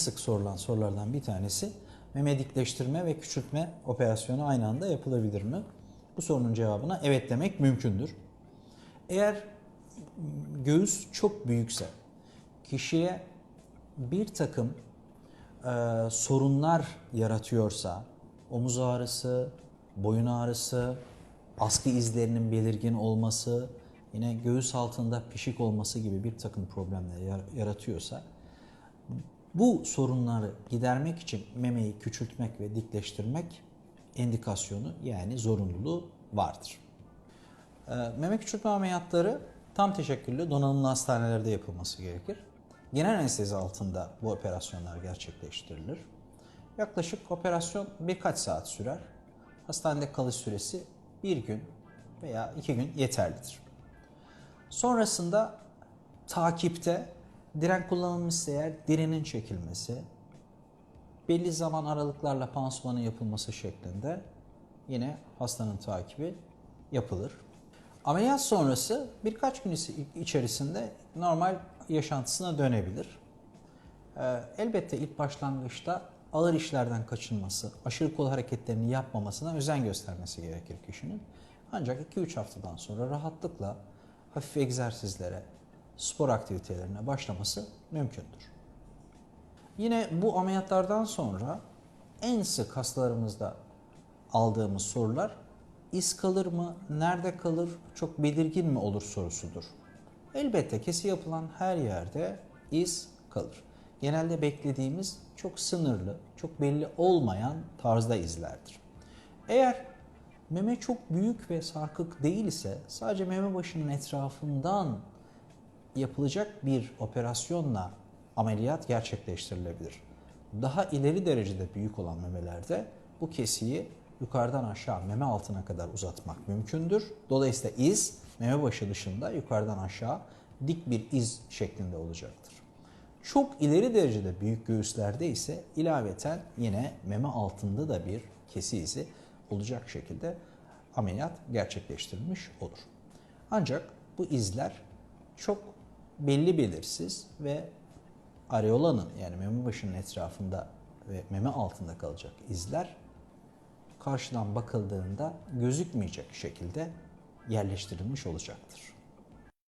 sık sorulan sorulardan bir tanesi meme dikleştirme ve küçültme operasyonu aynı anda yapılabilir mi? Bu sorunun cevabına evet demek mümkündür. Eğer göğüs çok büyükse, kişiye bir takım e, sorunlar yaratıyorsa, omuz ağrısı, boyun ağrısı, askı izlerinin belirgin olması, yine göğüs altında pişik olması gibi bir takım problemler yar- yaratıyorsa, bu sorunları gidermek için memeyi küçültmek ve dikleştirmek endikasyonu yani zorunluluğu vardır. Ee, Meme küçültme ameliyatları tam teşekküllü donanımlı hastanelerde yapılması gerekir. Genel anestezi altında bu operasyonlar gerçekleştirilir. Yaklaşık operasyon birkaç saat sürer. Hastanede kalış süresi bir gün veya iki gün yeterlidir. Sonrasında takipte diren kullanılmışsa eğer direnin çekilmesi, belli zaman aralıklarla pansumanın yapılması şeklinde yine hastanın takibi yapılır. Ameliyat sonrası birkaç gün içerisinde normal yaşantısına dönebilir. Ee, elbette ilk başlangıçta ağır işlerden kaçınması, aşırı kol hareketlerini yapmamasına özen göstermesi gerekir kişinin. Ancak 2-3 haftadan sonra rahatlıkla hafif egzersizlere, spor aktivitelerine başlaması mümkündür. Yine bu ameliyatlardan sonra en sık hastalarımızda aldığımız sorular iz kalır mı, nerede kalır, çok belirgin mi olur sorusudur. Elbette kesi yapılan her yerde iz kalır. Genelde beklediğimiz çok sınırlı, çok belli olmayan tarzda izlerdir. Eğer meme çok büyük ve sarkık değil ise sadece meme başının etrafından yapılacak bir operasyonla ameliyat gerçekleştirilebilir. Daha ileri derecede büyük olan memelerde bu kesiyi yukarıdan aşağı meme altına kadar uzatmak mümkündür. Dolayısıyla iz meme başı dışında yukarıdan aşağı dik bir iz şeklinde olacaktır. Çok ileri derecede büyük göğüslerde ise ilaveten yine meme altında da bir kesi izi olacak şekilde ameliyat gerçekleştirilmiş olur. Ancak bu izler çok belli belirsiz ve areolanın yani meme başının etrafında ve meme altında kalacak izler karşıdan bakıldığında gözükmeyecek şekilde yerleştirilmiş olacaktır.